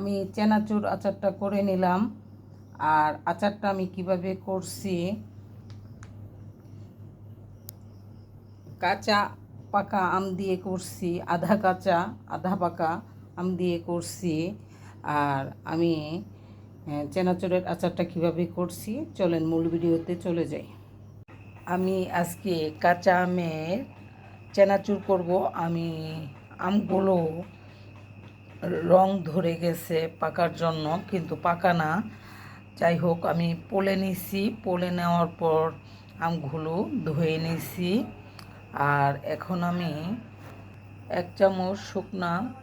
আমি চেনাচুর আচারটা করে নিলাম। আর আচারটা আমি কীভাবে করছি? কাঁচা পাকা আম দিয়ে করছি, আধা কাঁচা, আধা পাকা আম দিয়ে করছি। আর আমি চেনাচুরের আচারটা কীভাবে করছি? চলেন মূল ভিডিওতে চলে যাই। আমি আজকে কাঁচা আমের চেনাচুর করব। আমি আমগুলো রং ধরে গেছে পাকার জন্য, কিন্তু পাকা না। যাই হোক, আমি পোলে নিছি। পোলে নেওয়ার পর আমগুলো ধুয়ে নিছি। আর এখন আমি এক চামচ শুকনা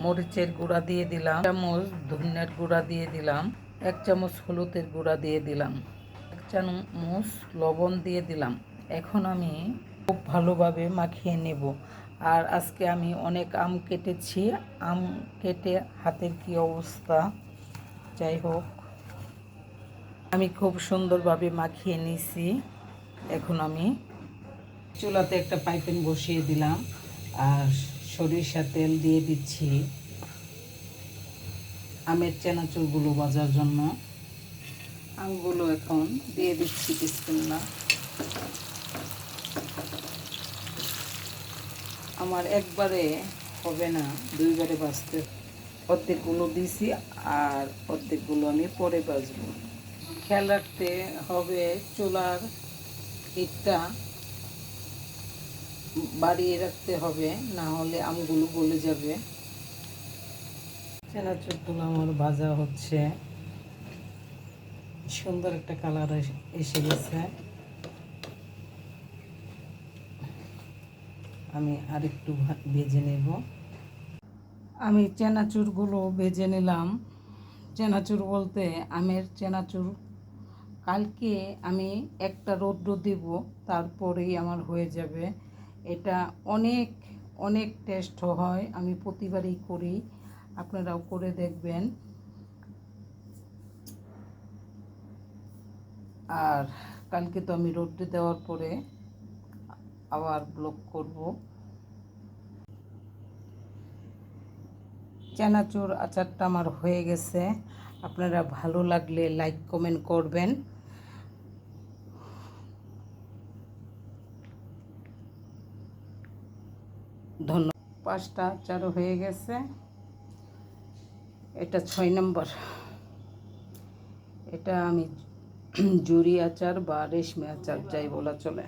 মরিচের গুঁড়া দিয়ে দিলাম। চামচ ধনিয়ার গুঁড়া দিয়ে দিলাম। এক চামচ হলুদের গুঁড়া দিয়ে দিলাম। এক চামচ লবণ দিয়ে দিলাম। এখন আমি খুব ভালোভাবে মাখিয়ে নেব। আর আজকে আমি অনেক আম কেটেছি। আম কেটে হাতের কি অবস্থা? যাই হোক, আমি খুব সুন্দরভাবে মাখিয়ে নিছি। এখন আমি চুলাতে একটা পাইপেন বসিয়ে দিলাম আর সরিষা তেল দিয়ে দিচ্ছি আমের চেনাচুরগুলো বাজার জন্য। আমগুলো এখন দিয়ে দিচ্ছি বিসমিল্লাহ। আমার একবারে হবে না, দুইবারে বাঁচতে অর্ধেকগুলো দিছি আর অর্ধেকগুলো আমি পরে বাজবো। খেয়াল রাখতে হবে চুলার হিটটা বাড়িয়ে রাখতে হবে, না হলে আমগুলো গলে যাবে। চেনা চেনাচুরগুলো আমার ভাজা হচ্ছে। সুন্দর একটা কালার এসে গেছে। আমি আরেকটু ভেজে নেব। আমি চেনাচুরগুলো ভেজে নিলাম। চেনাচুর বলতে আমের চেনাচুর। কালকে আমি একটা রৌদ্র দেব, তারপরেই আমার হয়ে যাবে। এটা অনেক অনেক টেস্ট হয়, আমি প্রতিবারই করি। আপনারাও করে দেখবেন। আর কালকে তো আমি রোদ্রে দেওয়ার পরে আবার ব্লক করব। চানাচুর আচারটা আমার হয়ে গেছে। আপনারা ভালো লাগলে লাইক কমেন্ট করবেন। ধন্যবাদ পাঁচটা আচারও হয়ে গেছে। এটা ছয় নম্বর। এটা আমি জুরি আচার বা রেশমি আচার, যাই বলা চলে।